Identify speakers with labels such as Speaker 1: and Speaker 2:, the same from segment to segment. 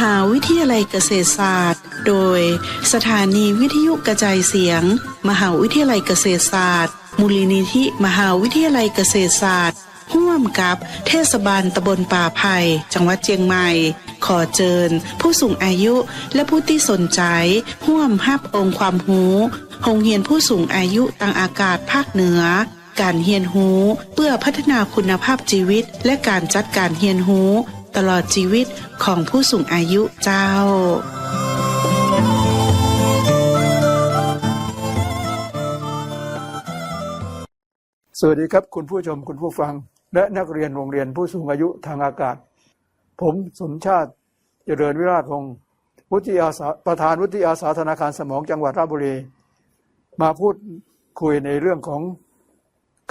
Speaker 1: หาวิทยาลัยเกษตรศาสตร์ โดยสถานีวิทยุกระจายเสียง มหาวิทยาลัยเกษตรศาสตร์ มูลนิธิมหาวิทยาลัยเกษตรศาสตร์ร่วมกับเทศบาลตำบลป่าไผ่จังหวัดเชียงใหม่ ขอเจิญ ผู้สูงอายุและผู้ที่สนใจร่วมรับองค์ความรู้โรงเรียนผู้สูงอายุต่างอากาศภาคเหนือ การเฮียนหูเพื่อพัฒนาคุณภาพชีวิตและการจัดการเฮียนหู ตลอดชีวิตของผู้สูงอายุเจ้า
Speaker 2: สวัสดีครับคุณผู้ชมคุณผู้ฟัง และนักเรียนโรงเรียนผู้สูงอายุทางอากาศ ผมสมชาติเจริญวิราชพงศ์วุฒิอาสาประธานวุฒิอาสาธนาคารสมองจังหวัดราชบุรี มาพูดคุยในเรื่องของ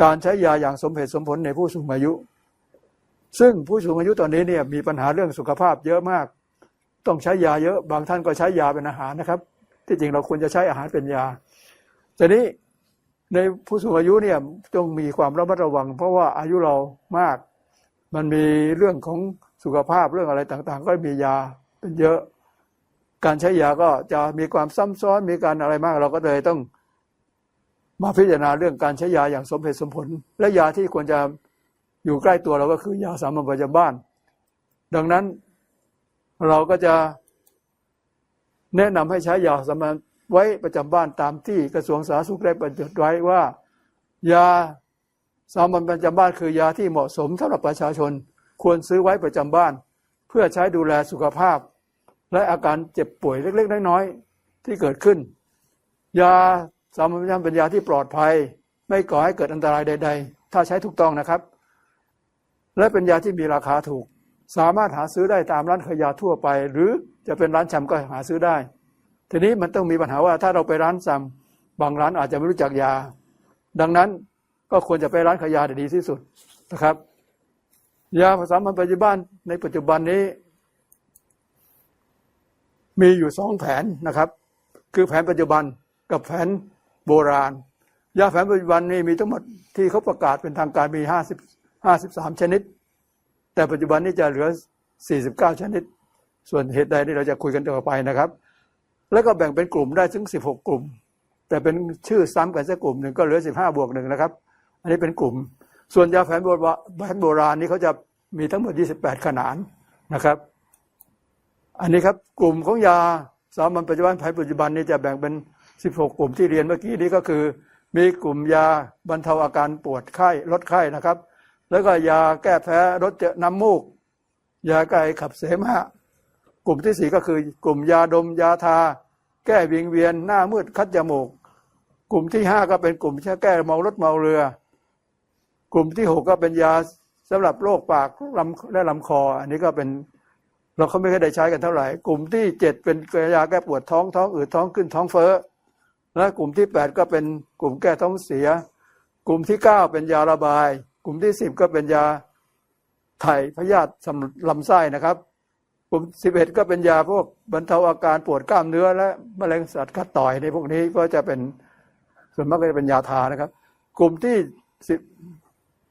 Speaker 2: การใช้ยาอย่างสมเหตุสมผลในผู้สูงอายุ ซึ่งผู้สูงอายุตอนนี้เนี่ยมีปัญหาเรื่องสุขภาพเยอะมาก ต้องใช้ยาเยอะ บางท่านก็ใช้ยาเป็นอาหารนะครับ ที่จริงเราควรจะใช้อาหารเป็นยาแต่นี้ในผู้สูงอายุเนี่ยต้องมีความระมัดระวัง เพราะว่าอายุเรามาก มันมีเรื่องของสุขภาพเรื่องอะไรต่างๆ ก็มียาเป็นเยอะ การใช้ยาก็จะมีความซ้ำซ้อนมีการอะไรมาก เราก็เลยต้องมาพิจารณาเรื่องการใช้ยาอย่างสมเหตุสมผล และยาที่ควรจะ อยู่ใกล้ตัวเราก็คือยาสามัญประจำบ้าน ดังนั้นเราก็จะแนะนำให้ใช้ยาสามัญไว้ประจำบ้านตามที่กระทรวงสาธารณสุขได้บัญญัติไว้ว่า ยาสามัญประจำบ้านคือยาที่เหมาะสมสำหรับประชาชนควรซื้อไว้ประจำบ้าน เพื่อใช้ดูแลสุขภาพ และอาการเจ็บป่วยเล็ก ๆ น้อยๆที่เกิดขึ้น ยาสามัญประจำเป็นยาที่ปลอดภัย ไม่ก่อให้เกิดอันตรายใด ๆ ถ้าใช้ถูกต้องนะครับ และเป็นยาที่มีราคาถูก สามารถหาซื้อได้ตามร้านขายยาทั่วไป หรือจะเป็นร้านชำก็หาซื้อได้ ทีนี้มันต้องมีปัญหาว่าถ้าเราไปร้านซ้ำบางร้านอาจจะไม่รู้จักยา ดังนั้นก็ควรจะไปร้านขายยาดีที่สุดนะครับ ยาภาษามันปัจจุบันในปัจจุบันนี้ มีอยู่สองแผนนะครับ คือแผนปัจจุบันกับแผนโบราณ ยาแผนปัจจุบันนี้มีทั้งหมดที่เขาประกาศเป็นทางการมีห้าสิบ ห้าสิบสามชนิด แต่ปัจจุบันนี้จะเหลือสี่สิบเก้าชนิด ส่วนเหตุใดที่เราจะคุยกันต่อไปนะครับ แล้วก็แบ่งเป็นกลุ่มได้ถึง 16 กลุ่ม แต่เป็นชื่อซ้ำกันสักกลุ่มหนึ่งก็เหลือ 15 บวกหนึ่งนะครับ อันนี้เป็นกลุ่ม ส่วนยาแผนโบราณแผนโบราณนี้เขาจะมีทั้งหมด 28 ขนานนะครับ อันนี้ครับกลุ่มของยาสามัญปัจจุบันแผนปัจจุบันนี้จะแบ่งเป็น 16 กลุ่มที่เรียนเมื่อกี้นี้ก็คือ มีกลุ่มยาบรรเทาอาการปวดไข้ลดไข้นะครับ แล้วก็ยาแก้แพ้ลดเจน้ำมูก ยาแก้ขับเสมหะกลุ่มที่สี่ก็คือกลุ่มยาดมยาทา แก้วิงเวียนหน้ามืดคัดจมูก กลุ่มที่ห้าก็เป็นกลุ่มที่แก้เมารถเมาเรือ กลุ่มที่หกก็เป็นยาสำหรับโรคปากลำและลำคอ อันนี้ก็เป็นเราเขาไม่เคยได้ใช้กันเท่าไหร่ กลุ่มที่เจ็ดเป็นยาแก้ปวดท้องท้องอืดท้องขึ้นท้องเฟ้อและกลุ่มที่แปดก็เป็นกลุ่มแก้ท้องเสีย กลุ่มที่เก้าเป็นยาระบาย กลุ่มที่สิบก็เป็นยาถ่ายพยาธิสำลำไส้นะครับ กลุ่มสิบเอ็ดก็เป็นยาพวกบรรเทาอาการปวดกล้ามเนื้อและมะเร็งสัตว์กัดต่อยในพวกนี้ก็จะเป็นส่วนมากก็จะเป็นยาทานะครับ กลุ่มที่สิบ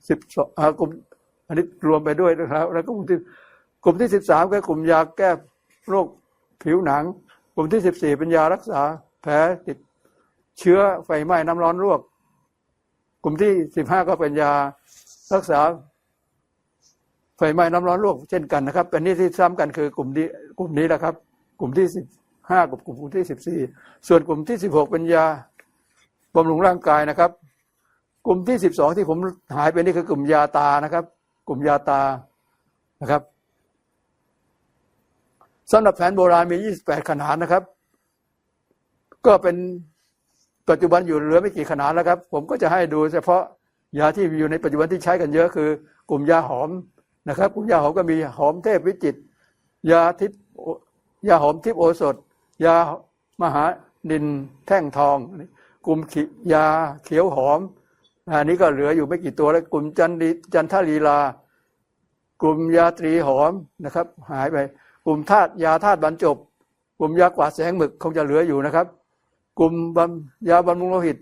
Speaker 2: สิบสองกลุ่มอันนี้รวมไปด้วยนะครับ แล้วก็กลุ่มที่กลุ่มที่สิบสามก็กลุ่มยาแก้โรคผิวหนัง กลุ่มที่สิบสี่เป็นยารักษา แผลติดเชื้อไฟไหม้น้ำร้อนลวก กลุ่มที่สิบห้าก็เป็นยารักษาไฟไหม้น้ำร้อนลวกเช่นกันนะครับ เป็นนี้ที่ซ้ำกันคือกลุ่มนี้กลุ่มนี้แหละครับ กลุ่มที่สิบห้ากับกลุ่มที่สิบสี่ส่วนกลุ่มที่สิบหกเป็นยาบำรุงร่างกายนะครับ กลุ่มที่สิบสองที่ผมหายไปนี่คือกลุ่มยาตานะครับ กลุ่มยาตานะครับสำหรับแผนโบราณมียี่สิบแปดขนาดนะครับ ก็เป็น ปัจจุบันอยู่เหลือไม่กี่ขนาดแล้วครับ ผมก็จะให้ดูเฉพาะยาที่อยู่ในปัจจุบันที่ใช้กันเยอะคือกลุ่มยาหอมนะครับ กลุ่มยาหอมก็มีหอมเทพวิจิต ยาทิพยาหอมทิพโอสถ ยามหาดินแท่งทอง กลุ่มยาเขียวหอมอันนี้ก็เหลืออยู่ไม่กี่ตัวแล้วกลุ่มจันดีจันทลีลา กลุ่มยาตรีหอมนะครับ หายไป กลุ่มธาตุยาธาตุบรรจบ กลุ่มยากวาดแสงหมึกคงจะเหลืออยู่นะครับ กลุ่มยาบำรุงโลหิต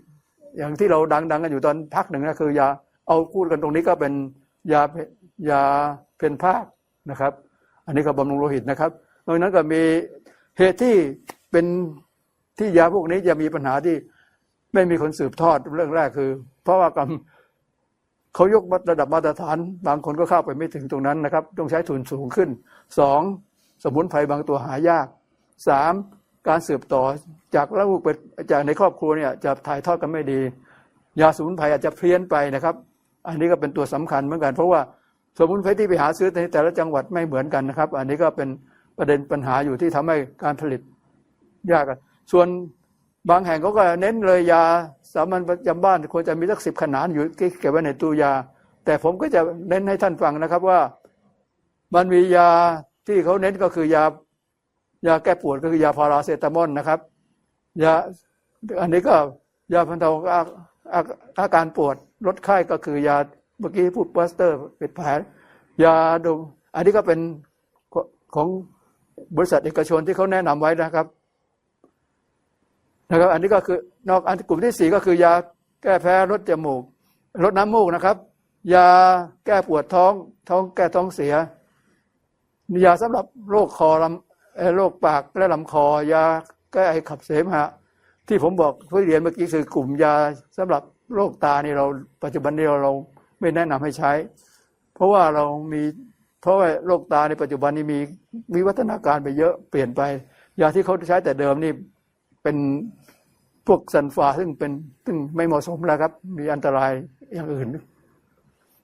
Speaker 2: อย่างที่เราดัง ๆ กันอยู่ตอนพักหนึ่งนะคือยาเอาพูดกันตรงนี้ก็เป็นยายาเพนภาคนะครับ อันนี้ก็บำรุงโลหิตนะครับดังนั้นก็มีเหตุที่เป็นที่ยาพวกนี้จะมีปัญหาที่ไม่มีคนสืบทอดเรื่องแรกคือ เพราะว่ากรรมเขายกระดับมาตรฐาน บางคนก็เข้าไปไม่ถึงตรงนั้นนะครับ ต้องใช้ทุนสูงขึ้นสองสมุนไพรบางตัวหายากสาม การสืบต่อจากลูกเป็นจากในครอบครัวเนี่ยจะถ่ายทอดกันไม่ดี ยาสมุนไพรอาจจะเพี้ยนไปนะครับ อันนี้ก็เป็นตัวสำคัญเหมือนกัน เพราะว่าสมุนไพรที่ไปหาซื้อในแต่ละจังหวัดไม่เหมือนกันนะครับ อันนี้ก็เป็นประเด็นปัญหาอยู่ที่ทำให้การผลิตยากส่วนบางแห่งเขาก็เน้นเลยยาสามัญประจำบ้านควรจะมีสักสิบขนาดอยู่เก็บไว้ในตู้ยา แต่ผมก็จะเน้นให้ท่านฟังนะครับว่า มันมียาที่เขาเน้นก็คือยา ยาแก้ปวดก็คือยาพาราเซตามอลนะครับยาอันนี้ก็ยาบรรเทาอาอาอาการปวดลดไข้ก็คือยาเมื่อกี้พูดปลาสเตอร์เป็นแผลยาดมอันนี้ก็เป็นของบริษัทเอกชนที่เขาแนะนำไว้นะครับนะครับ อันนี้ก็คือนอกอันกลุ่มที่สี่ก็คือยาแก้แพ้ลดจมูกลดน้ำมูกนะครับ ยาแก้ปวดท้องท้องแก้ท้องเสียยาสำหรับโรคคอลำ โรคปากและลำคอยาแก้ไอขับเสมหะ ที่ผมบอกผู้เรียนเมื่อกี้คือกลุ่มยาสำหรับโรคตานี่เราปัจจุบันนี้เราเราไม่แนะนำให้ใช้ เพราะว่าเรามีเพราะว่าโรคตาในปัจจุบันนี้มีมีวัฒนาการไปเยอะเปลี่ยนไป ยาที่เขาใช้แต่เดิมนี่เป็นพวกซันฟาซึ่งเป็นซึ่งไม่เหมาะสมแล้วครับ มีอันตรายอย่างอื่น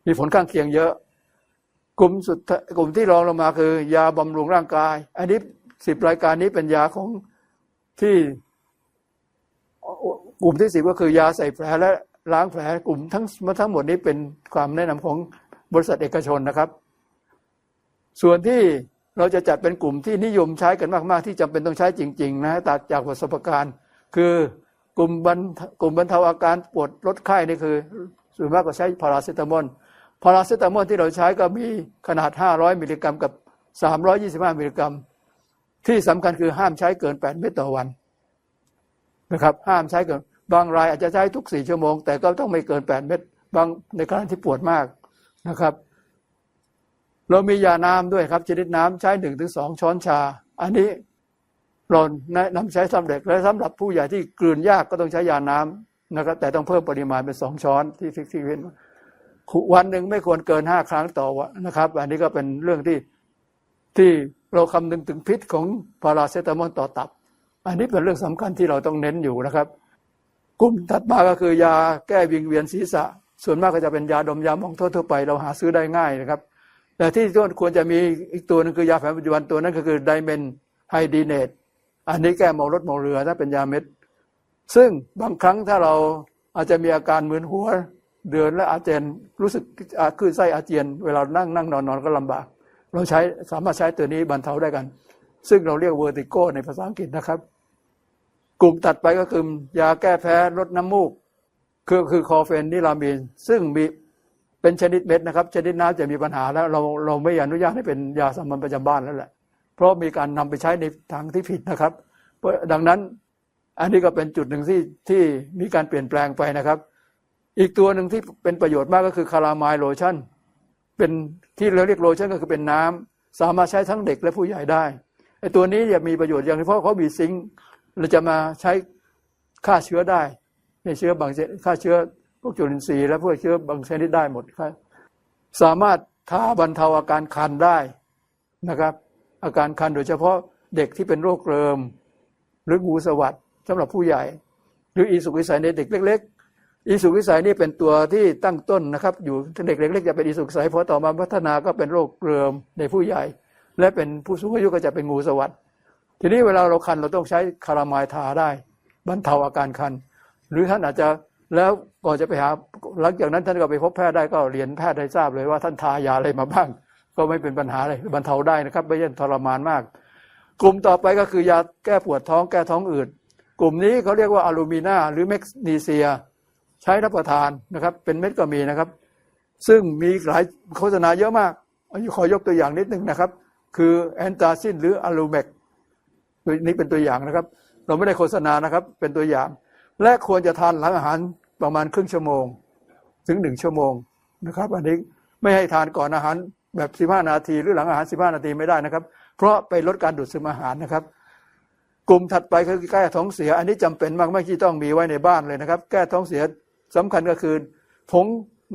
Speaker 2: มีผลข้างเคียงเยอะ กลุ่มสุดท้ายกลุ่มที่รองลงมาคือ ยาบำรุงร่างกาย อันนี้สิบรายการนี้เป็นยาของที่กลุ่มที่สิบก็คือยาใส่แผลและล้างแผลกลุ่มทั้งทั้งหมดนี้เป็นความแนะนำของบริษัทเอกชนนะครับ ส่วนที่เราจะจัดเป็นกลุ่มที่นิยมใช้กันมาก ๆ ที่จำเป็นต้องใช้จริง ๆ นะตัดจากประสบการณ์ คือกลุ่มบรรกลุ่มบรรเทาอาการปวดลดไข้นี่คือ ส่วนมากก็ใช้พาราเซตามอล พาราเซตามอลที่เราใช้ก็มีขนาด 500 มิลลิกรัมกับ 325 มิลลิกรัม ที่สำคัญคือห้ามใช้เกิน 8 เม็ดต่อวันนะครับห้ามใช้เกินบางรายอาจจะใช้ทุก 4 ชั่วโมง แต่ก็ต้องไม่เกิน 8 เม็ดบางในกรณีที่ปวดมากนะครับ เรามียาน้ำด้วยครับ ชนิดน้ำใช้หนึ่งถึงสองช้อนชา อันนี้เราแนะนำใช้สำเร็จและสำหรับผู้ใหญ่ที่กลืนยากก็ต้องใช้ยาน้ำนะครับแต่ต้องเพิ่มปริมาณเป็นสองช้อนที่ฟิกที่เว้น วันหนึ่งไม่ควรเกินห้าครั้งต่อวันนะครับ อันนี้ก็เป็นเรื่องที่ที่เราคำนึงถึงพิษของพาราเซตามอลต่อตับ อันนี้เป็นเรื่องสำคัญที่เราต้องเน้นอยู่นะครับ กลุ่มถัดมาก็คือยาแก้วิงเวียนศีรษะ ส่วนมากก็จะเป็นยาดมยามองทั่วไป เราหาซื้อได้ง่ายนะครับ แต่ที่ควรจะมีอีกตัวนึงคือยาแผนปัจจุบันตัวนั้นก็คือไดเมนไฮดีเนตอันนี้แก้เมารถเมาเรือถ้าเป็นยาเม็ด ซึ่งบางครั้งถ้าเราอาจจะมีอาการมึนหัว เดินและอาเจียนรู้สึกคลื่นไส้อาเจียนเวลานั่งนั่งนอนนอนก็ลำบาก เราใช้สามารถใช้ตัวนี้บรรเทาได้กัน ซึ่งเราเรียกเวอร์ติโกในภาษาอังกฤษนะครับ กลุ่มตัดไปก็คือยาแก้แพ้ลดน้ำมูก คือคือคอเฟนนิลามีน ซึ่งมีเป็นชนิดเม็ดนะครับ ชนิดน้ำจะมีปัญหาแล้วเราเราไม่อนุญาตให้เป็นยาสามัญประจำบ้านแล้วแหละ เพราะมีการนำไปใช้ในทางที่ผิดนะครับดังนั้นอันนี้ก็เป็นจุดหนึ่งที่ที่มีการเปลี่ยนแปลงไปนะครับ อีกตัวหนึ่งที่เป็นประโยชน์มากก็คือคารามล์โลชั่น เป็นที่เราเรียกโลชั่นก็คือเป็นน้ำสามารถใช้ทั้งเด็กและผู้ใหญ่ได้ไอ้ตัวนี้จะมีประโยชน์อย่างเพราะเขามีซิงค์เราจะมาใช้ฆ่าเชื้อได้ในเชื้อบางชนิดฆ่าเชื้อพวกจุลินทรีย์และพวกเชื้อบางชนิดได้หมดครับสามารถทาบรรเทาอาการคันได้นะครับ อาการคันโดยเฉพาะเด็กที่เป็นโรคเริม หรืองูสวัสดสำหรับผู้ใหญ่ หรืออีสุกวิสัยในเด็กเล็ก อีสุกวิสัยนี่เป็นตัวที่ตั้งต้นนะครับ อยู่เด็กเล็กๆจะเป็นอีสุกวิสัยพอต่อมาพัฒนาก็เป็นโรคเริมในผู้ใหญ่ และเป็นผู้สูงอายุก็จะเป็นงูสวัสด์ทีนี้เวลาเราคันเราต้องใช้คารามายทาได้บรรเทาอาการคัน หรือท่านอาจจะแล้วก่อนจะไปหาหลังจากนั้นท่านก็ไปพบแพทย์ได้ก็เรียนแพทย์ได้ทราบเลยว่าท่านทายาอะไรมาบ้าง ก็ไม่เป็นปัญหาเลยบรรเทาได้นะครับ ไม่ใช่ทรมานมาก กลุ่มต่อไปก็คือยาแก้ปวดท้องแก้ท้องอืดกลุ่มนี้เขาเรียกว่าอะลูมินาหรือแมกนีเซีย ใช้รับประทานนะครับ เป็นเม็ดก็มีนะครับ ซึ่งมีหลายโฆษณาเยอะมากขอยกตัวอย่างนิดนึงนะครับ คือแอนตาซินหรืออะลูเมกนี่เป็นตัวอย่างนะครับ เราไม่ได้โฆษณานะครับ เป็นตัวอย่าง และควรจะทานหลังอาหารประมาณครึ่งชั่วโมง ถึงหนึ่งชั่วโมงนะครับ อันนี้ไม่ให้ทานก่อนอาหารแบบ 15 นาที หรือหลังอาหาร 15 นาทีไม่ได้นะครับ เพราะไปลดการดูดซึมอาหารนะครับ กลุ่มถัดไปคือแก้ท้องเสีย อันนี้จำเป็นมากไม่ที่ต้องมีไว้ในบ้านเลยนะครับ แก้ท้องเสีย สำคัญก็คือผง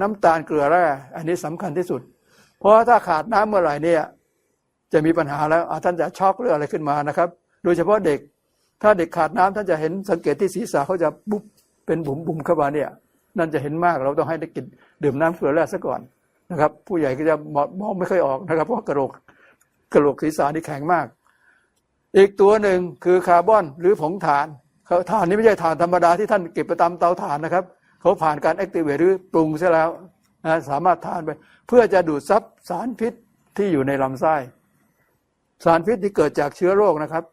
Speaker 2: น้ำตาลเกลือแร่ อันนี้สำคัญที่สุด เพราะถ้าขาดน้ำเมื่อไหร่เนี่ยจะมีปัญหาแล้วท่านจะช็อกหรืออะไรขึ้นมานะครับ โดยเฉพาะเด็ก ถ้าเด็กขาดน้ำท่านจะเห็นสังเกตที่ศีรษะเขาจะบุ๊บเป็นบุ๋มบุ๋มเข้ามาเนี่ยนั่นจะเห็นมากเราต้องให้ได้กินดื่มน้ำเกลือแร่ซะก่อนนะครับ ผู้ใหญ่ก็จะมองไม่ค่อยออกนะครับ เพราะกระโหลกกระโหลกศีรษะนี่แข็งมาก อีกตัวหนึ่งคือคาร์บอนหรือผงถ่านถ่านนี้ไม่ใช่ถ่านธรรมดาที่ท่านเก็บไปตามเตาถ่านนะครับ เขาผ่านการแอคทีเวตหรือปรุงเสียแล้วนะสามารถทานไป เพื่อจะดูดซับสารพิษที่อยู่ในลำไส้ สารพิษที่เกิดจากเชื้อโรคนะครับ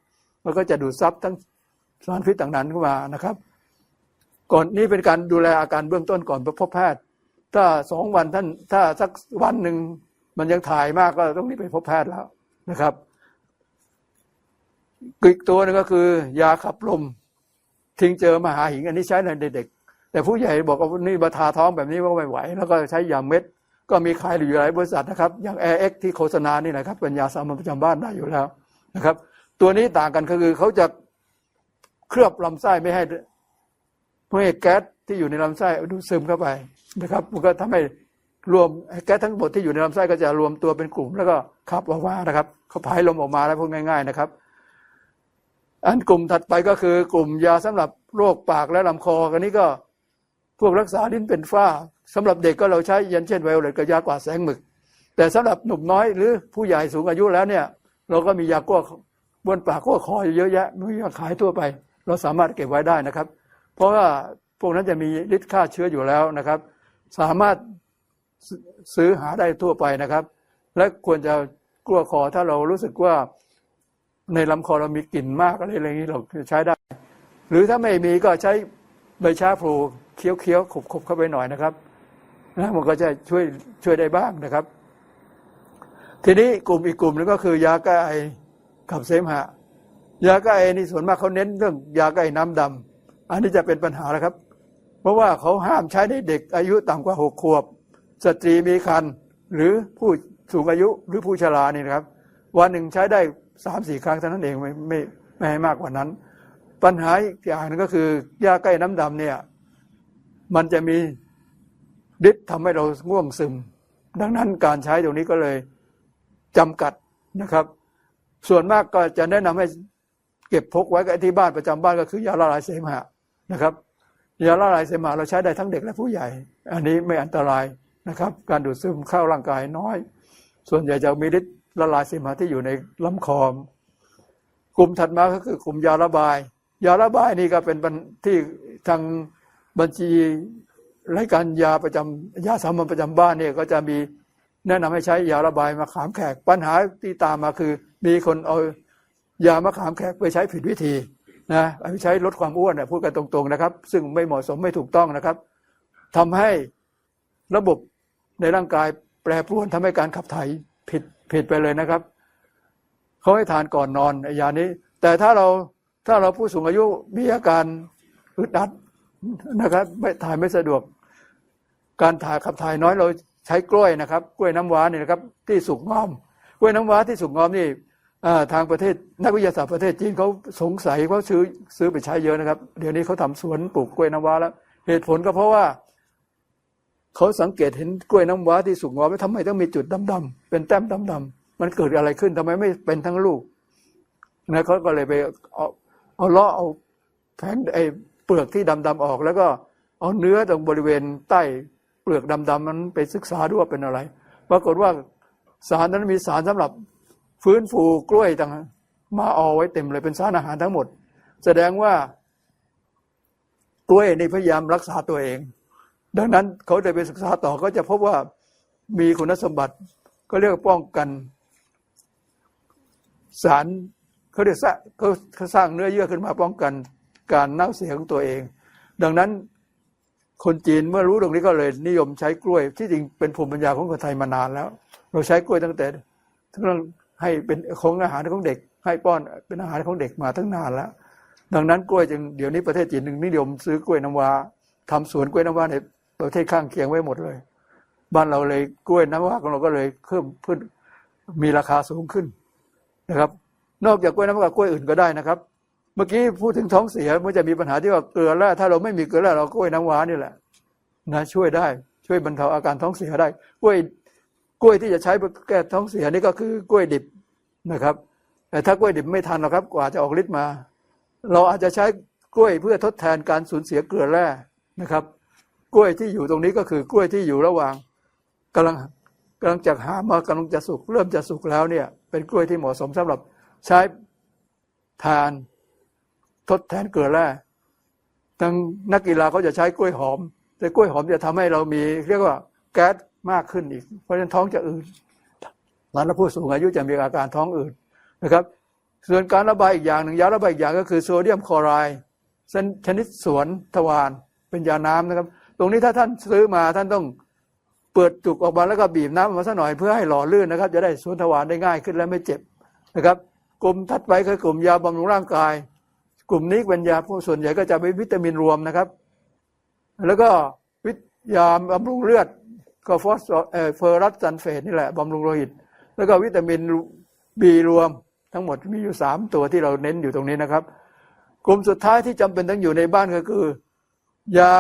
Speaker 2: มันก็จะดูดซับทั้งสารพิษต่างนั้นเข้ามานะครับ ก่อนนี้เป็นการดูแลอาการเบื้องต้นก่อนไปพบแพทย์ ถ้าสองวันท่านถ้าสักวันหนึ่งมันยังถ่ายมากก็ต้องรีบไปพบแพทย์แล้วนะครับอีกตัวหนึงก็คือ ยาขับลม ทิ้งเจอมหาหิง อันนี้ใช้ในเด็ก แต่ผู้ใหญ่บอกว่านี่บาทาท้องแบบนี้ว่าไม่ไหว แล้วก็ใช้ยาเม็ด ก็มีขายอยู่หลายบริษัทนะครับ อย่าง Air X ที่โฆษณานี่นะครับเป็นยาสามัญประจำบ้านได้อยู่แล้วนะครับ ตัวนี้ต่างกันก็คือเขาจะเคลือบลำไส้ไม่ให้ไม่ให้แก๊สที่อยู่ในลำไส้ดูซึมเข้าไปนะครับ มันก็ทำให้รวมแก๊สทั้งหมดที่อยู่ในลำไส้ก็จะรวมตัวเป็นกลุ่ม แล้วก็ขับออกมานะครับเขาผายลมออกมาแล้วพูดง่าย ๆนะครับอันกลุ่มถัดไปก็คือกลุ่มยาสำหรับโรคปากและลำคออันนี้ก็ พวกรักษาลิ้นเป็นฝ้าสำหรับเด็กก็เราใช้ยันเช่นไวโอเลตกับยากวาดแสงหมึก แต่สำหรับหนุ่มน้อยหรือผู้ใหญ่สูงอายุแล้วเนี่ย เราก็มียากั้วบนปากกั้วคอเยอะแยะมียาขายทั่วไป เราสามารถเก็บไว้ได้นะครับ เพราะว่าพวกนั้นจะมีฤทธิ์ฆ่าเชื้ออยู่แล้วนะครับ สามารถซื้อหาได้ทั่วไปนะครับ และควรจะกลัวคอถ้าเรารู้สึกว่าในลำคอเรามีกลิ่นมากอะไรอย่างนี้เราใช้ได้ หรือถ้าไม่มีก็ใช้ใบชาพลู เคี้ยวเคี้ยวขบขบเข้าไปหน่อยนะครับนะมันก็จะช่วยช่วยได้บ้างนะครับ ทีนี้กลุ่มอีกกลุ่มหนึงก็คือยาแก้ไอขับเสมหะ ยาแก้ไอนี่ส่วนมากเขาเน้นเรื่องยาแก้ไอน้ำดำอันนี้จะเป็นปัญหาแล้วครับ เพราะว่าเขาห้ามใช้ในเด็กอายุต่ำกว่าหกขวบ สตรีมีครรภ์หรือผู้สูงอายุหรือผู้ชรานี่นะครับ วันหนึ่งใช้ได้สามสี่ครั้งเท่านั้นเองไม่ไม่ไม่ให้มากกว่านั้น ปัญหาอีกอย่างหนึงก็คือยาใกล้น้ำดำเนี่ย มันจะมีฤทธิ์ทำให้เราง่วงซึม ดังนั้นการใช้ตรงนี้ก็เลยจำกัดนะครับ ส่วนมากก็จะแนะนำให้เก็บพกไว้กับที่บ้านประจำบ้านก็คือยาละลายเสมหะนะครับยาละลายเสมหะเราใช้ได้ทั้งเด็กและผู้ใหญ่ อันนี้ไม่อันตรายนะครับ การดูดซึมเข้าร่างกายน้อย ส่วนใหญ่จะมีฤทธิ์ละลายเสมหะที่อยู่ในลำคอมกลุ่มถัดมาก็คือกลุ่มยาระบาย ยาระบายนี่ก็เป็นที่ทาง บัญชีรายการยาประจำยาสามัญประจำบ้านเนี่ยก็จะมีแนะนำให้ใช้ยาระบายมะขามแขกปัญหาที่ตามมาคือ มีคนเอายามะขามแขกไปใช้ผิดวิธีนะเอาไปใช้ลดความอ้วนนี่ยพูดกันตรงๆนะครับ ซึ่งไม่เหมาะสมไม่ถูกต้องนะครับทำให้ระบบในร่างกายแปรปรวนทำให้การขับถ่ายผิดผิดไปเลยนะครับเขาให้ทานก่อนนอนอยานี้ แต่ถ้าเราถ้าเราผู้สูงอายุมีอาการอึดอัด นะครับไม่ถ่ายไม่สะดวก การถ่ายขับถ่ายน้อยเราใช้กล้วยนะครับ กล้วยน้ำว้านี่นะครับ ที่สุกงอม กล้วยน้ำว้าที่สุกงอมนี่ทางประเทศนักวิทยาศาสตร์ประเทศจีนเขาสงสัยเขาซื้อซื้อไปใช้เยอะนะครับ เดี๋ยวนี้เขาทำสวนปลูกกล้วยน้ำว้าแล้ว เหตุผลก็เพราะว่าเขาสังเกตเห็นกล้วยน้ำว้าที่สุกงอมแล้วทำไมต้องมีจุดดำๆเป็นแต้มดำๆมันเกิดอะไรขึ้นทำไมไม่เป็นทั้งลูกนะเขาก็เลยไปเอาเอาลาะเอาแผงไอ เปลือกที่ดำๆออกแล้วก็เอาเนื้อตรงบริเวณใต้เปลือกดำๆมันไปศึกษาดูว่าเป็นอะไร ปรากฏว่าสารนั้นมีสารสำหรับฟื้นฟูกล้วยต่างมาเอาไว้เต็มเลยเป็นสารอาหารทั้งหมด แสดงว่ากล้วยนี่พยายามรักษาตัวเอง ดังนั้นเขาได้ไปศึกษาต่อก็จะพบว่ามีคุณสมบัติ ก็เรียกป้องกัน สารเขาเรียกสร้างเขาสร้างเนื้อเยื่อขึ้นมาป้องกัน การเน่าเสียของตัวเอง ดังนั้นคนจีนเมื่อรู้ตรงนี้ก็เลยนิยมใช้กล้วย ที่จริงเป็นภูมิปัญญาของคนไทยมานานแล้ว เราใช้กล้วยตั้งแต่เรื่องให้เป็นของอาหารของเด็ก ให้ป้อนเป็นอาหารของเด็กมาตั้งนานแล้ว ดังนั้นกล้วยจึงเดี๋ยวนี้ประเทศจีนหนึ่งนิยมซื้อกล้วยน้ำว้าทำสวนกล้วยน้ำว้าในประเทศข้างเคียงไว้หมดเลย บ้านเราเลยกล้วยน้ำว้าของเราก็เลยเพิ่มขึ้นมีราคาสูงขึ้นนะครับ นอกจากกล้วยน้ำว้ากล้วยอื่นก็ได้นะครับ เมื่อกี้พูดถึงท้องเสียมันจะมีปัญหาที่ว่าเกลือแร่ถ้าเราไม่มีเกลือแร่เรากล้วยน้ำว้านี่แหละนะช่วยได้ช่วยบรรเทาอาการท้องเสียได้กล้วยกล้วยที่จะใช้แก้ท้องเสียนี่ก็คือกล้วยดิบนะครับ แต่ถ้ากล้วยดิบไม่ทันหรอกครับกว่าจะออกฤทธิ์มา เราอาจจะใช้กล้วยเพื่อทดแทนการสูญเสียเกลือแร่นะครับ กล้วยที่อยู่ตรงนี้ก็คือกล้วยที่อยู่ระหว่างกำลังกำลังจะหามากำลังจะสุกเริ่มจะสุกแล้วเนี่ย เป็นกล้วยที่เหมาะสมสำหรับใช้ทาน ทดแทนเกลือแร่ทางนักกีฬาเขาจะใช้กล้วยหอม แต่กล้วยหอมจะทำให้เรามีเรียกว่าแก๊สมากขึ้นอีก เพราะฉะนั้นท้องจะอืดหลานผู้สูงอายุจะมีอาการท้องอืดนะครับ ส่วนการระบายอีกอย่างหนึ่งยาระบายอีกอย่างก็คือโซเดียมคลอไรด์ชนิดสวนทวารเป็นยาน้ำนะครับ ตรงนี้ถ้าท่านซื้อมาท่านต้องเปิดจุกออกมาแล้วก็บีบน้ำมาสักหน่อยเพื่อให้หล่อลื่นนะครับ จะได้สวนทวารได้ง่ายขึ้นและไม่เจ็บนะครับ กลุ่มถัดไปคือกลุ่มยาบำรุงร่างกาย กลุ่มนี้เป็นยาพวกส่วนใหญ่ก็จะเป็นวิตามินรวมนะครับ แล้วก็วิตยาบำรุงเลือดก็ฟอสเอ่อเฟอรัสซันเฟตนี่แหละบำรุงโลหิต แล้วก็วิตามินบีรวมทั้งหมดมีอยู่สามตัวที่เราเน้นอยู่ตรงนี้นะครับ กลุ่มสุดท้ายที่จำเป็นต้องอยู่ในบ้านก็คือ ยา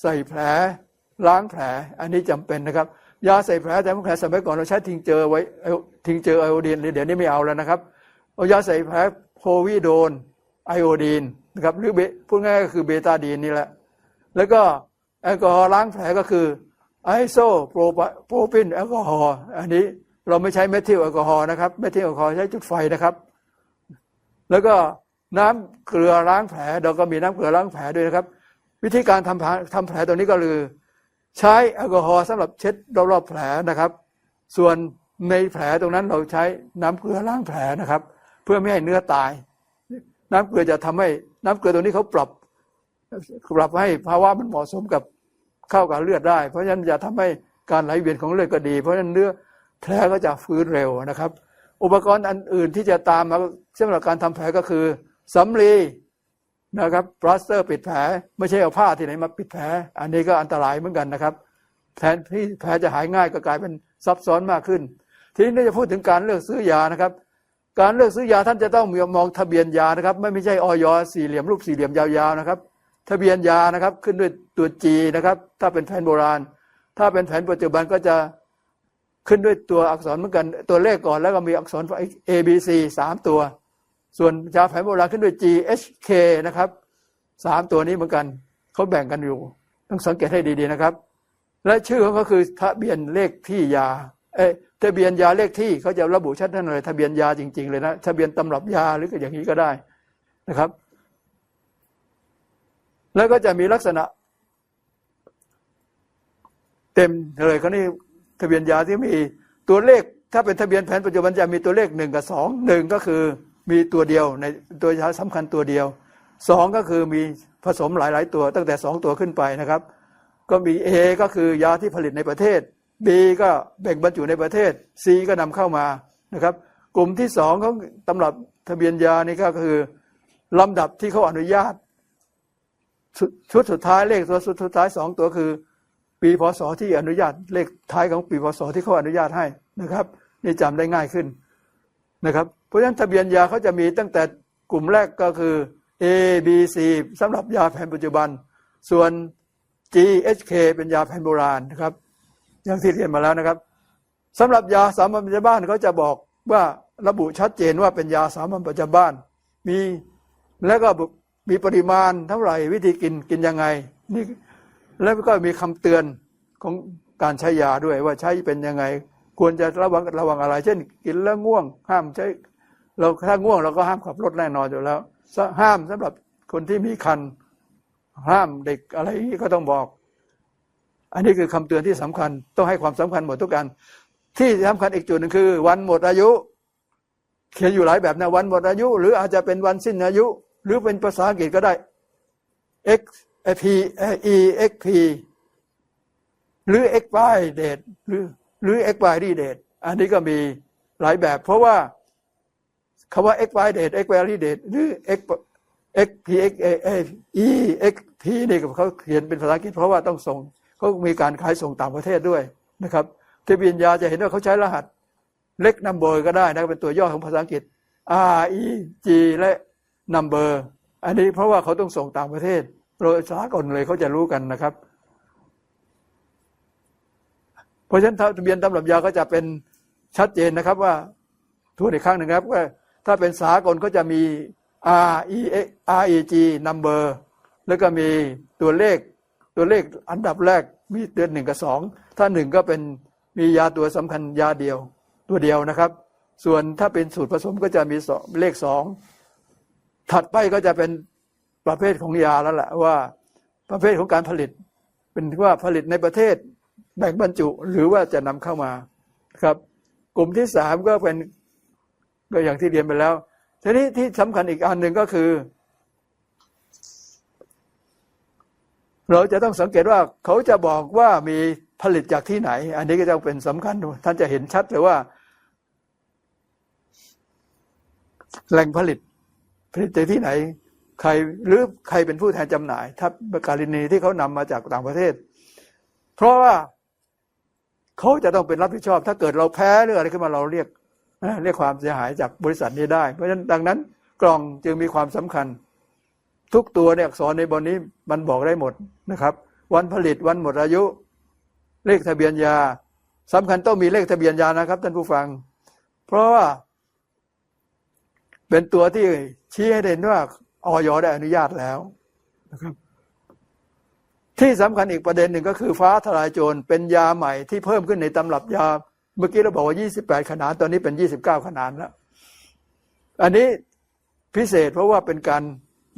Speaker 2: ใส่แผล ล้างแผล อันนี้จำเป็นนะครับ ยาใส่แผลแต่แผลสมัยก่อนเราใช้ทิ้งเจอไว้ทิ้งเจอไอโอดีนเดี๋ยวนี้ไม่เอาแล้วนะครับเอายาใส่แผลโพวิโดน ไอโอดีนนะครับหรือพูดง่ายๆก็คือเบตาดีนนี่แหละ แล้วก็แอลกอฮอล์ล้างแผลก็คือไอโซโปรโปรปินแอลกอฮอล์อันนี้เราไม่ใช้เมทิลแอลกอฮอล์นะครับเมทิลแอลกอฮอล์ใช้จุดไฟนะครับ แล้วก็น้ำเกลือล้างแผลเราก็มีน้ำเกลือล้างแผลด้วยนะครับ วิธีการทำแผลทำแผลตัวนี้ก็คือ ใช้แอลกอฮอล์สำหรับเช็ดรอบๆแผลนะครับ ส่วนในแผลตรงนั้นเราใช้น้ำเกลือล้างแผลนะครับ เพื่อไม่ให้เนื้อตาย น้ำเกลือจะทำให้น้ำเกลือตรงนี้เขาปรับปรับให้ภาวะมันเหมาะสมกับเข้ากับเลือดได้ เพราะฉะนั้นจะทำให้การไหลเวียนของเลือดก็ดี เพราะฉะนั้นเนื้อแผลก็จะฟื้นเร็วนะครับ อุปกรณ์อันอื่นที่จะตามมาสำหรับการทำแผลก็คือสำลีนะครับปลาสเตอร์ปิดแผล ไม่ใช่เอาผ้าที่ไหนมาปิดแผล อันนี้ก็อันตรายเหมือนกันนะครับ แทนที่แผลจะหายง่ายก็กลายเป็นซับซ้อนมากขึ้น ทีนี้จะพูดถึงการเลือกซื้อยานะครับ การเลือกซื้อยาท่านจะต้องมองทะเบียนยานะครับ ไม่ไม่ใช่ออยสี่เหลี่ยมรูปสี่เหลี่ยมยาวๆนะครับ ทะเบียนยานะครับขึ้นด้วยตัวจีนะครับ ถ้าเป็นแผนโบราณ ถ้าเป็นแผนปัจจุบันก็จะขึ้นด้วยตัวอักษรเหมือนกันตัวเลขก่อนแล้วก็มีอักษร A B C สามตัว ส่วนยาแผนโบราณขึ้นด้วย G H K นะครับสามตัวนี้เหมือนกันเขาแบ่งกันอยู่ ต้องสังเกตให้ดีๆนะครับ และชื่อเขาก็คือทะเบียนเลขที่ยา เอทะเบียนยาเลขที่เขาจะระบุชัดนั่นเลย ทะเบียนยาจริง ๆ เลยนะทะเบียนตำรับยาหรืออย่างนี้ก็ได้นะครับ แล้วก็จะมีลักษณะ เต็มเลยเขานี่ทะเบียนยาที่มีตัวเลข ถ้าเป็นทะเบียนแผนปัจจุบันจะมีตัวเลขหนึ่งกับสองหนึ่งก็คือมีตัวเดียวในตัวยาสำคัญตัวเดียวสองก็คือมีผสมหลาย ๆ ตัวตั้งแต่สองตัวขึ้นไปนะครับ ก็มี A ก็คือยาที่ผลิตในประเทศ B ก็แบ่งบรรจุในประเทศ C ก็นำเข้ามานะครับ กลุ่มที่สองของตำรับทะเบียนยานี่ก็คือลำดับที่เขาอนุญาต ชุดสุดท้ายเลขตัวสุดท้ายสองตัวคือ ปีพศที่อนุญาตเลขท้ายของปีพศที่เขาอนุญาตให้นะครับนี่จำได้ง่ายขึ้นนะครับเพราะฉะนั้นทะเบียนยาเขาจะมีตั้งแต่กลุ่มแรกก็คือ A B C สำหรับยาแผนปัจจุบัน ส่วน G H K เป็นยาแผนโบราณนะครับ อย่างที่เรียนมาแล้วนะครับสำหรับยาสามัญประจำบ้านเขาจะบอกว่าระบุชัดเจนว่าเป็นยาสามัญประจำบ้าน มีแล้วก็มีปริมาณเท่าไหร่วิธีกินกินยังไงนี่แล้วก็มีคำเตือนของการใช้ยาด้วยว่าใช้เป็นยังไง ควรจะระวังระวังอะไร เช่น กินแล้วง่วง ห้ามใช้ เราถ้าง่วงเราก็ห้ามขับรถแน่นอนอยู่แล้ว ห้ามสำหรับคนที่มีคันห้ามเด็กอะไรนี้ก็ต้องบอก อันนี้คือคำเตือนที่สำคัญ ต้องให้ความสำคัญหมดทุกการที่สำคัญอีกจุดหนึ่งคือ วันหมดอายุเขียนอยู่หลายแบบนะวันหมดอายุ หรืออาจจะเป็นวันสิ้นอายุ หรือเป็นภาษาอังกฤษก็ได้ x p e x p หรือ expiry date หรือหรือ expiry date อันนี้ก็มีหลายแบบ เพราะว่าคำว่า expiry date expiry date หรือ x x p x e x p นี่เขาเขียนเป็นภาษาอังกฤษเพราะว่าต้องส่ง เขามีการขายส่งต่างประเทศด้วยนะครับทะเบียนยาจะเห็นว่าเขาใช้รหัสเล็กนัมเบอร์ก็ได้นะเป็นตัวย่อของภาษาอังกฤษ R E G และ number อันนี้เพราะว่าเขาต้องส่งต่างประเทศโดยสากลเลยเขาจะรู้กันนะครับ เพราะฉะนั้นทะเบียนตำรับยาก็จะเป็นชัดเจนนะครับว่าทวนอีกครั้งหนึ่งครับว่าถ้าเป็นสากลก็จะมี R E R E G number แล้วก็มีตัวเลข ตัวเลขอันดับแรกมีเดือนหนึ่งกับสองถ้าหนึ่งก็เป็นมียาตัวสำคัญยาเดียว ตัวเดียวนะครับ ส่วนถ้าเป็นสูตรผสมก็จะมีเลขสองถัดไปก็จะเป็นประเภทของยาแล้วแหละว่าประเภทของการผลิต เป็นว่าผลิตในประเทศแบ่งบรรจุหรือว่าจะนำเข้ามาครับ กลุ่มที่สามก็เป็นก็อย่างที่เรียนไปแล้วทีนี้ที่สำคัญอีกอันหนึ่งก็คือ เราจะต้องสังเกตว่าเขาจะบอกว่ามีผลิตจากที่ไหน อันนี้ก็จะเป็นสำคัญท่านจะเห็นชัดเลยว่า แหล่งผลิต ผลิตจากที่ไหน ใครหรือใครเป็นผู้แทนจำหน่าย ถ้าการินีที่เขานำมาจากต่างประเทศ เพราะว่าเขาจะต้องเป็นรับผิดชอบ ถ้าเกิดเราแพ้หรืออะไรขึ้นมาเราเรียกเรียกความเสียหายจากบริษัทนี้ได้ เพราะฉะนั้นดังนั้นกล่องจึงมีความสำคัญ ทุกตัวเนี่ยอักษรในบนนี้มันบอกได้หมดนะครับ วันผลิตวันหมดอายุ เลขทะเบียนยาสำคัญต้องมีเลขทะเบียนยานะครับท่านผู้ฟัง เพราะว่า เป็นตัวที่ชี้ให้เห็นว่าออยได้อนุญาตแล้วนะครับ ที่สำคัญอีกประเด็นหนึ่งก็คือฟ้าทลายโจรเป็นยาใหม่ที่เพิ่มขึ้นในตำรับยา เมื่อกี้เราบอกว่า 28 ขนาดตอนนี้เป็น 29 ขนาดแล้ว อันนี้พิเศษเพราะว่าเป็นการ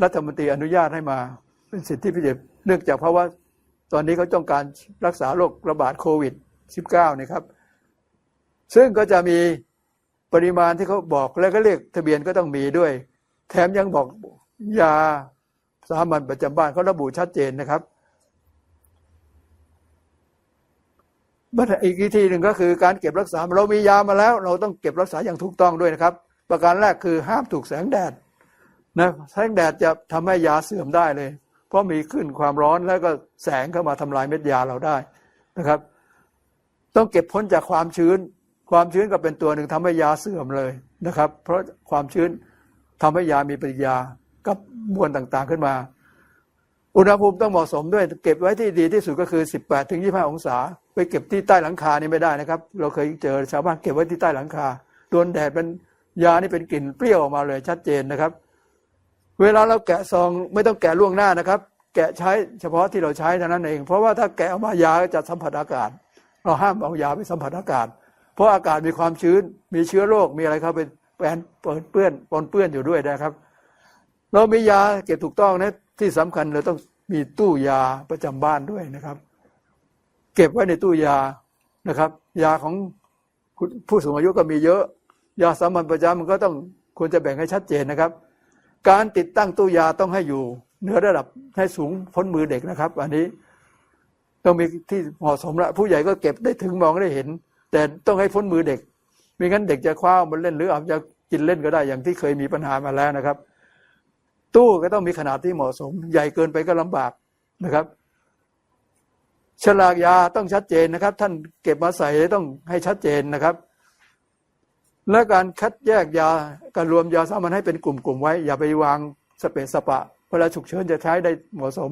Speaker 2: รัฐมนตรีอนุญาตให้มาเป็นสิทธิพิเศษเนื่องจากเพราะว่าตอนนี้เขาต้องการรักษาโรคระบาดโควิด 19นี่ครับ ซึ่งก็จะมีปริมาณที่เขาบอกแล้วก็เลขทะเบียนก็ต้องมีด้วย แถมยังบอกยาสามัญประจำบ้านเขาระบุชัดเจนนะครับอีกทีหนึ่งก็คือการเก็บรักษาเรามียามาแล้ว เราต้องเก็บรักษาอย่างถูกต้องด้วยนะครับ ประการแรกคือห้ามถูกแสงแดด นะแสงแดดจะทำให้ยาเสื่อมได้เลย เพราะมีขึ้นความร้อนแล้วก็แสงเข้ามาทำลายเม็ดยาเราได้นะครับ ต้องเก็บพ้นจากความชื้น ความชื้นก็เป็นตัวหนึ่งทำให้ยาเสื่อมเลยนะครับ เพราะความชื้นทำให้ยามีปฏิกิริยากับมวลต่างๆขึ้นมา อุณหภูมิต้องเหมาะสมด้วย เก็บไว้ที่ดีที่สุดก็คือ 18ถึง25 องศา ไปเก็บที่ใต้หลังคานี่ไม่ได้นะครับ เราเคยเจอชาวบ้านเก็บไว้ที่ใต้หลังคาโดนแดดเป็นยานี่เป็นกลิ่นเปรี้ยวออกมาเลยชัดเจนนะครับ เวลาเราแกะซองไม่ต้องแกะล่วงหน้านะครับ แกะใช้เฉพาะที่เราใช้เท่านั้นเอง เพราะว่าถ้าแกะออกมายาจะสัมผัสอากาศ เราห้ามเอายาไปสัมผัสอากาศ เพราะอากาศมีความชื้น มีเชื้อโรคมีอะไรเข้าไปแปนเปื้อนปนเปื้อนอยู่ด้วยนะครับ เรามียาเก็บถูกต้องนะที่สำคัญเราต้องมีตู้ยาประจำบ้านด้วยนะครับ เก็บไว้ในตู้ยานะครับ ยาของผู้สูงอายุก็มีเยอะ ยาสามัญประจำมันก็ต้องควรจะแบ่งให้ชัดเจนนะครับ การติดตั้งตู้ยาต้องให้อยู่เหนือระดับให้สูงพ้นมือเด็กนะครับ อันนี้ต้องมีที่เหมาะสมละผู้ใหญ่ก็เก็บได้ถึงมองได้เห็น แต่ต้องให้พ้นมือเด็กไม่งั้นเด็กจะคว้ามันเล่นหรืออาจจะกินเล่นก็ได้อย่างที่เคยมีปัญหามาแล้วนะครับ ตู้ก็ต้องมีขนาดที่เหมาะสม ใหญ่เกินไปก็ลำบากนะครับฉลากยาต้องชัดเจนนะครับ ท่านเก็บมาใส่ต้องให้ชัดเจนนะครับ และการคัดแยกยาการรวมยาสามัญให้เป็นกลุ่มๆไว้ อย่าไปวางสเปซสปะเวลาฉุกเฉินจะใช้ได้เหมาะสม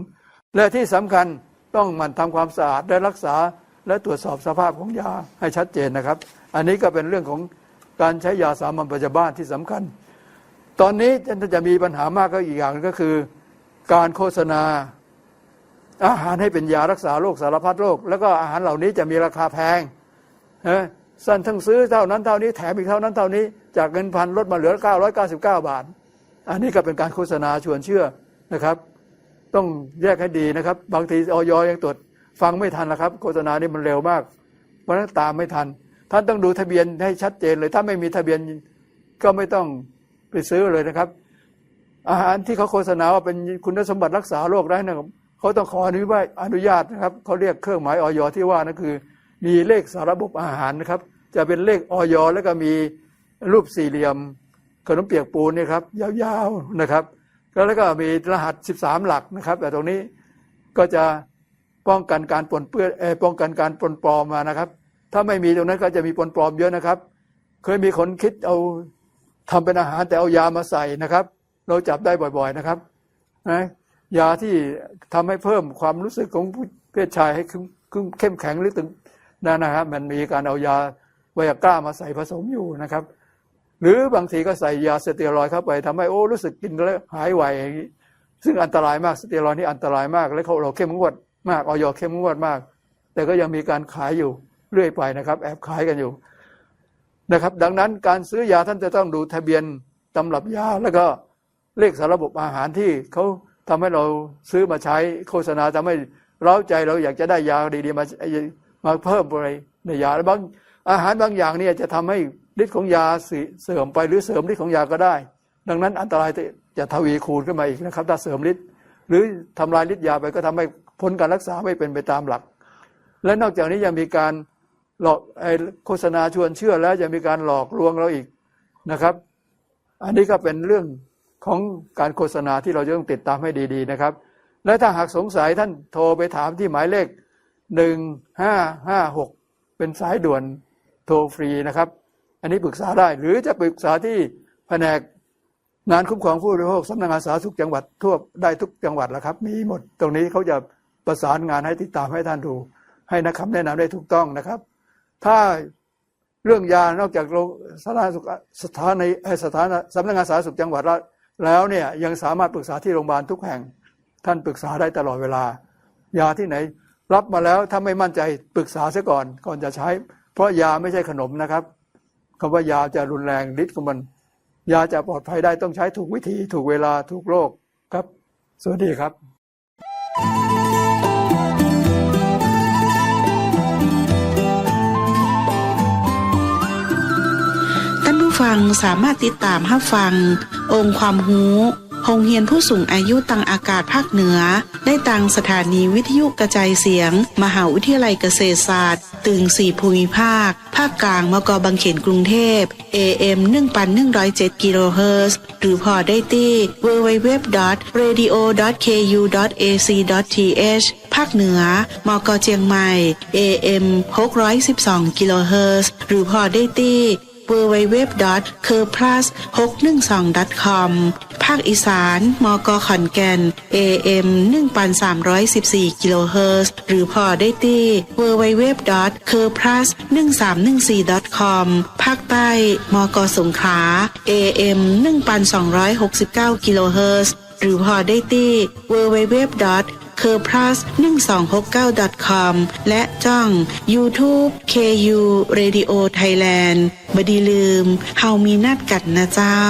Speaker 2: และที่สำคัญต้องหมั่นทำความสะอาดและรักษาและตรวจสอบสภาพของยาให้ชัดเจนนะครับ อันนี้ก็เป็นเรื่องของการใช้ยาสามัญปัจจุบันที่สำคัญ ตอนนี้จะมีปัญหามากก็อีกอย่างก็คือ การโฆษณา อาหารให้เป็นยารักษาโรคสารพัดโรคแล้วก็อาหารเหล่านี้จะมีราคาแพง สั้นทั้งซื้อเท่านั้นเท่านี้แถมอีกเท่านั้นเท่านี้จากเงินพันลดมาเหลือ 999 บาท อันนี้ก็เป็นการโฆษณาชวนเชื่อนะครับ ต้องแยกให้ดีนะครับ บางทีออยยังตรวจฟังไม่ทันนะครับ โฆษณานี่มันเร็วมากเพราะนั้นตามไม่ทัน ท่านต้องดูทะเบียนให้ชัดเจนเลย ถ้าไม่มีทะเบียนก็ไม่ต้องไปซื้อเลยนะครับ อาหารที่เขาโฆษณาว่าเป็นคุณสมบัติรักษาโรคได้นะครับเขาต้องขออนุญาตอนุญาตนะครับเขาเรียกเครื่องหมายออยที่ว่านั่นคือ มีเลขสารบบอาหารนะครับ จะเป็นเลขออยแล้วก็มีรูปสี่เหลี่ยม ขนมเปียกปูนนี่ครับยาวๆนะครับ แล้วก็มีรหัส 13 หลักนะครับ แต่ตรงนี้ก็จะป้องกันการปนเปื้อนป้องกันการปนปลอมมานะครับ ถ้าไม่มีตรงนั้นก็จะมีปนปลอมเยอะนะครับ เคยมีคนคิดเอาทำเป็นอาหารแต่เอายามาใส่นะครับ เราจับได้บ่อยๆนะครับนะยาที่ทำให้เพิ่มความรู้สึกของผู้เพศชายให้เข้มแข็งหรือตึง นั่นนะครับมันมีการเอายาไวอากร้ามาใส่ผสมอยู่นะครับ หรือบางทีก็ใส่ยาสเตียรอยเข้าไปทำให้โอ้รู้สึกกินแล้วหายไวอย่างนี้ซึ่งอันตรายมากสเตียรอยนี่อันตรายมาก และเขาเราเข้มงวดมากออยเข้มงวดมาก แต่ก็ยังมีการขายอยู่เรื่อยไปนะครับ แอบขายกันอยู่นะครับ ดังนั้นการซื้อยาท่านจะต้องดูทะเบียนตำรับยาแล้วก็เลขสารบบอาหารที่เขาทำให้เราซื้อมาใช้โฆษณาทำให้เร้าใจเราอยากจะได้ยาดีๆมา มาเพิ่มอะไรในยาบางอาหารบางอย่างเนี่ยจะทำให้ฤทธิ์ของยาเสื่อมไปหรือเสริมฤทธิ์ของยาก็ได้ ดังนั้นอันตรายจะทวีคูณขึ้นมาอีกนะครับ ถ้าเสริมฤทธิ์หรือทำลายฤทธิ์ยาไปก็ทำให้ผลการรักษาไม่เป็นไปตามหลัก และนอกจากนี้ยังมีการหลอกโฆษณาชวนเชื่อแล้วยังมีการหลอกลวงเราอีกนะครับ อันนี้ก็เป็นเรื่องของการโฆษณาที่เราจะต้องติดตามให้ดีๆนะครับ และถ้าหากสงสัยท่านโทรไปถามที่หมายเลข หนึ่งห้าห้าหกเป็นสายด่วนโทรฟรีนะครับ อันนี้ปรึกษาได้หรือจะปรึกษาที่แผนกงานคุ้มครองผู้บริโภคสำนักงานสาธารณสุขจังหวัดทั่วได้ทุกจังหวัดแล้วครับ มีหมดตรงนี้เขาจะประสานงานให้ติดตามให้ท่านดู ให้นะคำแนะนำได้ถูกต้องนะครับ ถ้าเรื่องยานอกจากโรงสถานสุขสถานในสถานสำนักงานสาธารณสุขจังหวัดแล้วเนี่ยยังสามารถปรึกษาที่โรงพยาบาลทุกแห่ง ท่านปรึกษาได้ตลอดเวลา ยาที่ไหน รับมาแล้วถ้าไม่มั่นใจปรึกษาซะก่อนก่อนจะใช้ เพราะยาไม่ใช่ขนมนะครับคำว่ายาจะรุนแรงฤทธิ์ของมัน ยาจะปลอดภัยได้ต้องใช้ถูกวิธีถูกเวลาถูกโรคครับ สวัสดีครับ
Speaker 1: ท่านผู้ฟังสามารถติดตามรับฟัง องค์ความรู้ โรงเรียนผู้สูงอายุตังอากาศภาคเหนือ ได้ตังสถานีวิทยุกระจายเสียง มหาวิทยาลัยเกษตรศาสตร์ ตึงสี่ภูมิภาค ภาคกลางมกบางเขนกรุงเทพ AM 1107กิโลเฮิรตซ์หรือพอได้ที่ www.radio.ku.ac.th ภาคเหนือ มกเจียงใหม่ AM 612กิโลเฮิรตซ์หรือพอได้ที่ www.kerplus612.com ภาคอีสาน มกขอนแก่น AM 1314กิโลเฮิรตซ์หรือพอได้ที่ www.kerplus1314.com ภาคใต้ มกสงขลา AM 1269กิโลเฮิรตซ์หรือพอได้ที่ www. C u r p l u s 1269 com และจ้อง YouTube KU Radio Thailand บดีลืม เฮามีนัดกัดนะเจ้า